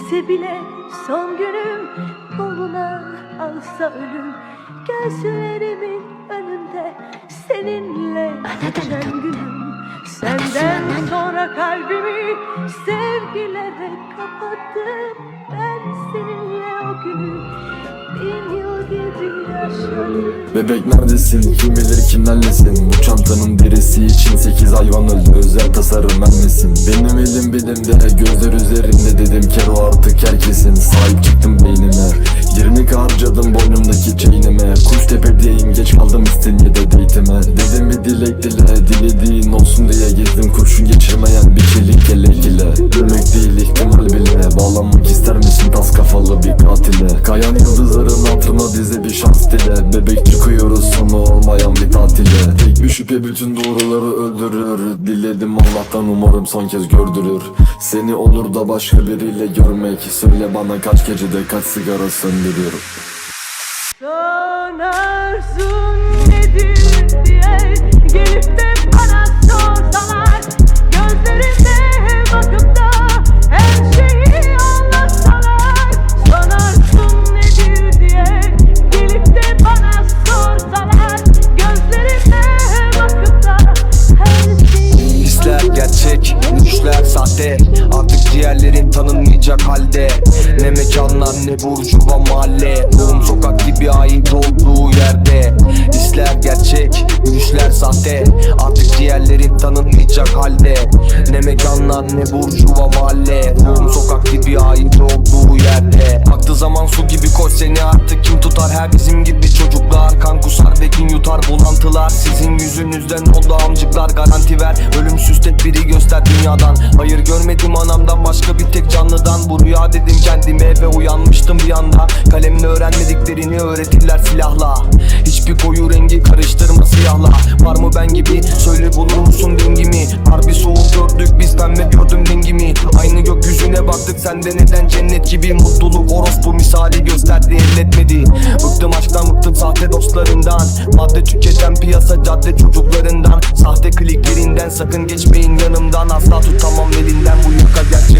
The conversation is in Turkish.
Bitse bile son günüm Koluna alsa ölüm. Gözlerimin önünde Seninle geçen günüm. Senden sonra kalbimi Sevgilere kapattım. Ben seninle o günü Bebek neredesin? Kim bilir kimlerlesin Bu çantanın derisi için 8 hayvan öldü. Özel tasarım vermesin Benim elim bilimde gözler üzerinde dedim kero artık herkesin. Sahip çıktım beynime. 20 harcadım boynumdaki chainime Kuş tepedeyim geç kaldım İstinye'de date'ime Dedim bir dilek dile dilediğin olsun diye gezdim Kurşun geçirmeyen bir çelik yelek ile. Ölmek değil ihtimal bile. Bağlanmak ister misin? Tas kafalı bir katile. Kayan yıldızların şüphe bütün doğruları öldürür. Diledim Allah'tan umarım son kez gördürür. Seni olur da başka biriyle görmek. Söyle bana kaç gecede kaç sigara söndürüyorum. Son arzun nedir diye Artık diğerlerin tanınmayacak halde. Ne mekanlar ne burjuva mahalle. Ruhum sokak gibi ait olduğu yerde. Hisler gerçek, düşler sahte. Artık diğerlerin tanınmayacak halde. Ne mekanlar ne burjuva mahalle. Ruhum sokak gibi ait olduğu yerde. Aklı zaman su gibi koş seni artık kim tutar? Her bizim gibi çocuklar kan kusar ve kin yutar. Bulantılar sizin yüzünüzden oldu amcıklar. Garanti ver ölümsüz tek biri göster dünyadan. Hayır görmedim uyanmıştım bir anda. Kalemle öğrenmediklerini öğretirler silahla. Hiçbir koyu rengi karıştırma siyahla. Var mı ben gibi? Söyle bulur musun dengimi Harbi soğuk gördük biz pembe gördüm dengimi Aynı gökyüzüne baktık sende neden cennet gibi? Mutluluk orospu misali gösterdi elletmedi. Bıktım aşktan bıktım sahte dostlarından. Madde tüketen piyasa cadde çocuklarından. Sahte kliklerinden sakın geçmeyin yanımdan. Asla tutamam elinden bu yaka gerçek